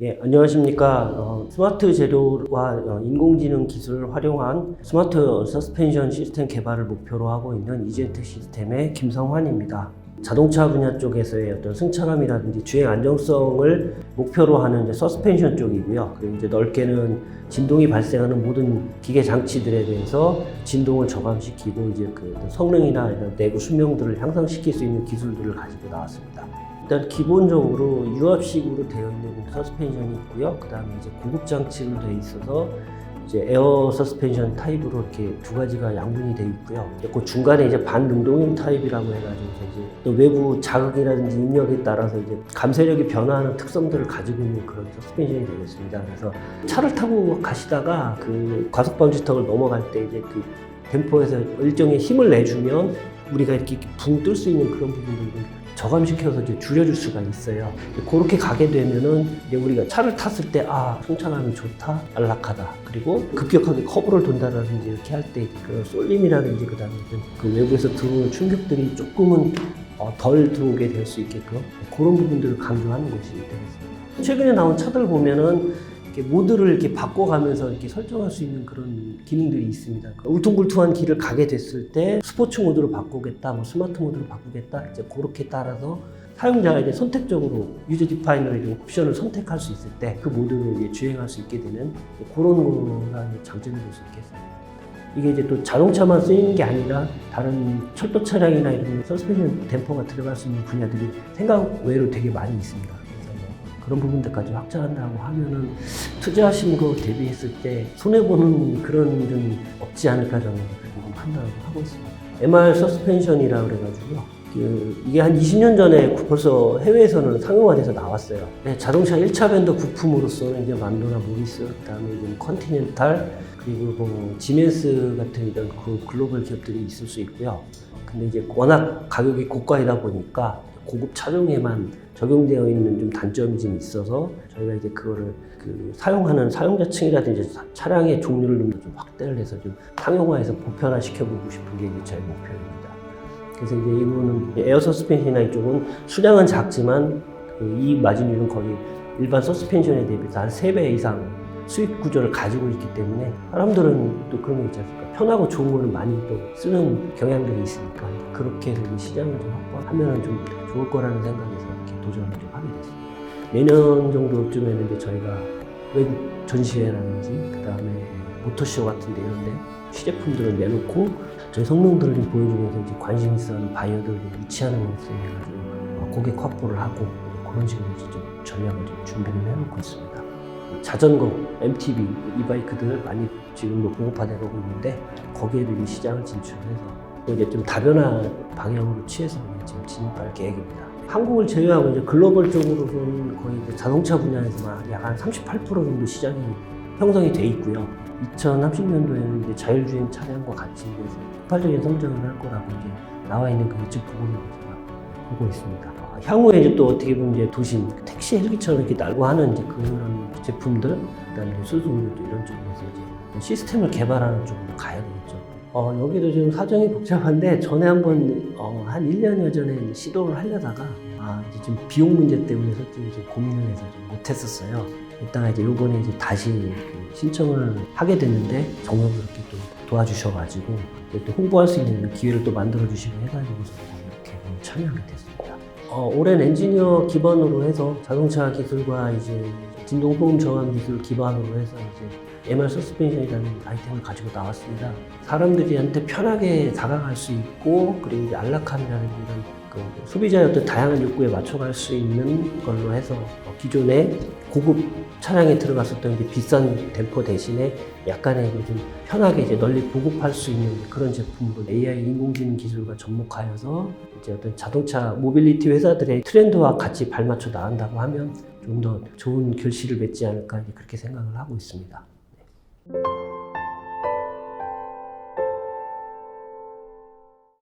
예, 안녕하십니까. 어, 스마트 재료와 어, 인공지능 기술을 활용한 스마트 서스펜션 시스템 개발을 목표로 하고 있는 이젠트 시스템의 김성환입니다. 자동차 분야 쪽에서의 어떤 승차감이라든지 주행 안정성을 목표로 하는 서스펜션 쪽이고요. 그리고 이제 넓게는 진동이 발생하는 모든 기계 장치들에 대해서 진동을 저감시키고 이제 그 성능이나 이런 내부 수명들을 향상시킬 수 있는 기술들을 가지고 나왔습니다. 일단 기본적으로 유압식으로 되어 있는 서스펜션이 있고요. 그 다음에 이제 고급 장치로 되어 있어서 이제 에어 서스펜션 타입으로 이렇게 두 가지가 양분이 되어 있고요. 그 중간에 이제 반능동형 타입이라고 해가지고 이제 또 외부 자극이라든지 입력에 따라서 이제 감쇄력이 변화하는 특성들을 가지고 있는 그런 서스펜션이 되겠습니다. 그래서 차를 타고 가시다가 그 과속 방지턱을 넘어갈 때 이제 그 댐퍼에서 일정의 힘을 내주면 우리가 이렇게 붕 뜰 수 있는 그런 부분들을 저감시켜서 이제 줄여줄 수가 있어요. 그렇게 가게 되면은 이제 우리가 차를 탔을 때 아, 승차감이 좋다, 안락하다. 그리고 급격하게 커브를 돈다라든지 이렇게 할 때 그 쏠림이라든지 그다음에 그 외부에서 들어오는 충격들이 조금은 어, 덜 들어오게 될 수 있게끔 그런 부분들을 강조하는 것이 되겠습니다. 최근에 나온 차들 보면은 이렇게 모드를 이렇게 바꿔가면서 이렇게 설정할 수 있는 그런 기능들이 있습니다. 그러니까 울퉁불퉁한 길을 가게 됐을 때 스포츠 모드로 바꾸겠다, 뭐 스마트 모드로 바꾸겠다, 이제 그렇게 따라서 사용자가 이제 선택적으로 유저 디파이너의 옵션을 선택할 수 있을 때 그 모드로 이제 주행할 수 있게 되는 그런 거가 장점이 될 수 있겠습니다. 이게 이제 또 자동차만 쓰이는 게 아니라 다른 철도 차량이나 이런 서스펜션 댐퍼가 들어갈 수 있는 분야들이 생각 외로 되게 많이 있습니다. 뭐 그런 부분들까지 확장한다고 하면은 투자하신 거 대비했을 때 손해보는 그런 좀 없지 않을까 저는 판단을 하고 있습니다. MR 서스펜션이라 그래가지고요. 그 이게 한 20년 전에 벌써 해외에서는 상용화돼서 나왔어요. 네, 자동차 1차 밴더 부품으로서는 이제 만도나 모리스, 그다음에 이제 컨티넨탈, 그리고 뭐 지멘스 같은 이런 그 글로벌 기업들이 있을 수 있고요. 근데 이제 워낙 가격이 고가이다 보니까 고급 차종에만 적용되어 있는 좀 단점이 좀 있어서 저희가 이제 그거를 그 사용하는 사용자층이라든지 차- 차량의 종류를 좀 확대를 해서 좀 상용화해서 보편화 시켜보고 싶은 게 이제 저희 목표입니다. 그래서 이제 이 부분은 에어 서스펜션이나 이쪽은 수량은 작지만 그 이익 마진율은 거의 일반 서스펜션에 대비해서 한 3배 이상 수익 구조를 가지고 있기 때문에 사람들은 또 그런 거 있지 않습니까? 편하고 좋은 거는 많이 또 쓰는 경향들이 있으니까 그렇게 해서 이 시장을 좀 확보하면 좀 좋을 거라는 생각에서 이렇게 도전을 좀 하게 됐습니다. 내년 정도쯤에는 이제 저희가 외국 전시회라든지 그 다음에 모터쇼 같은 데 이런 데 시제품들을 내놓고 저희 성능들을 좀 보여주면서 이제 관심 있어 하는 바이어들을 좀 유치하는 것에 해가지고 어, 고객 확보를 하고 그런 식으로 좀 전략을 좀 준비를 해놓고 있습니다. 자전거, MTB, 이바이크들 많이 지금 뭐 공급화되고 있는데 거기에도 이 시장을 진출해서 또 이제 좀 다변화 방향으로 취해서 지금 진입할 계획입니다. 한국을 제외하고 이제 글로벌 쪽으로는 거의 자동차 분야에서만 약 한 38% 정도 시장이 형성이 돼 있고요. 2030년도에는 이제 자율주행 차량과 같이 이제 폭발적인 성장을 할 거라고 이제 나와 있는 그 예측 부분을 제가 보고 있습니다. 어, 향후에 이제 또 어떻게 보면 이제 도심 택시 헬기처럼 이렇게 날고 하는 이제 그런 제품들, 그다음에 수소음료 이런 쪽에서 이제 시스템을 개발하는 쪽으로 가야 되겠죠. 어, 여기도 지금 사정이 복잡한데 전에 한번 어, 한 1년여 전에 시도를 하려다가 아, 이제 좀 비용 문제 때문에 솔직히 좀 고민을 해서 좀 못했었어요. 이따가 이제 요번에 이제 다시 그 신청을 하게 됐는데 정성스럽게 또 도와주셔가지고 또 홍보할 수 있는 기회를 또 만들어 주시고 해가지고서 이렇게 참여하게 됐습니다. 어, 올해는 엔지니어 기반으로 해서 자동차 기술과 이제 진동 소음 저감 기술 기반으로 해서 이제 MR 서스펜션이라는 아이템을 가지고 나왔습니다. 사람들이한테 편하게 다가갈 수 있고 그리고 이제 안락함이라는 이런 그 소비자의 어떤 다양한 욕구에 맞춰갈 수 있는 걸로 해서 어, 기존에 고급 차량에 들어갔었던 이제 비싼 댐퍼 대신에 약간의 그좀 편하게 이제 널리 보급할 수 있는 그런 제품으로 AI 인공지능 기술과 접목하여서 이제 어떤 자동차 모빌리티 회사들의 트렌드와 같이 발맞춰 나간다고 하면 좀 더 좋은 결실을 맺지 않을까 그렇게 생각을 하고 있습니다.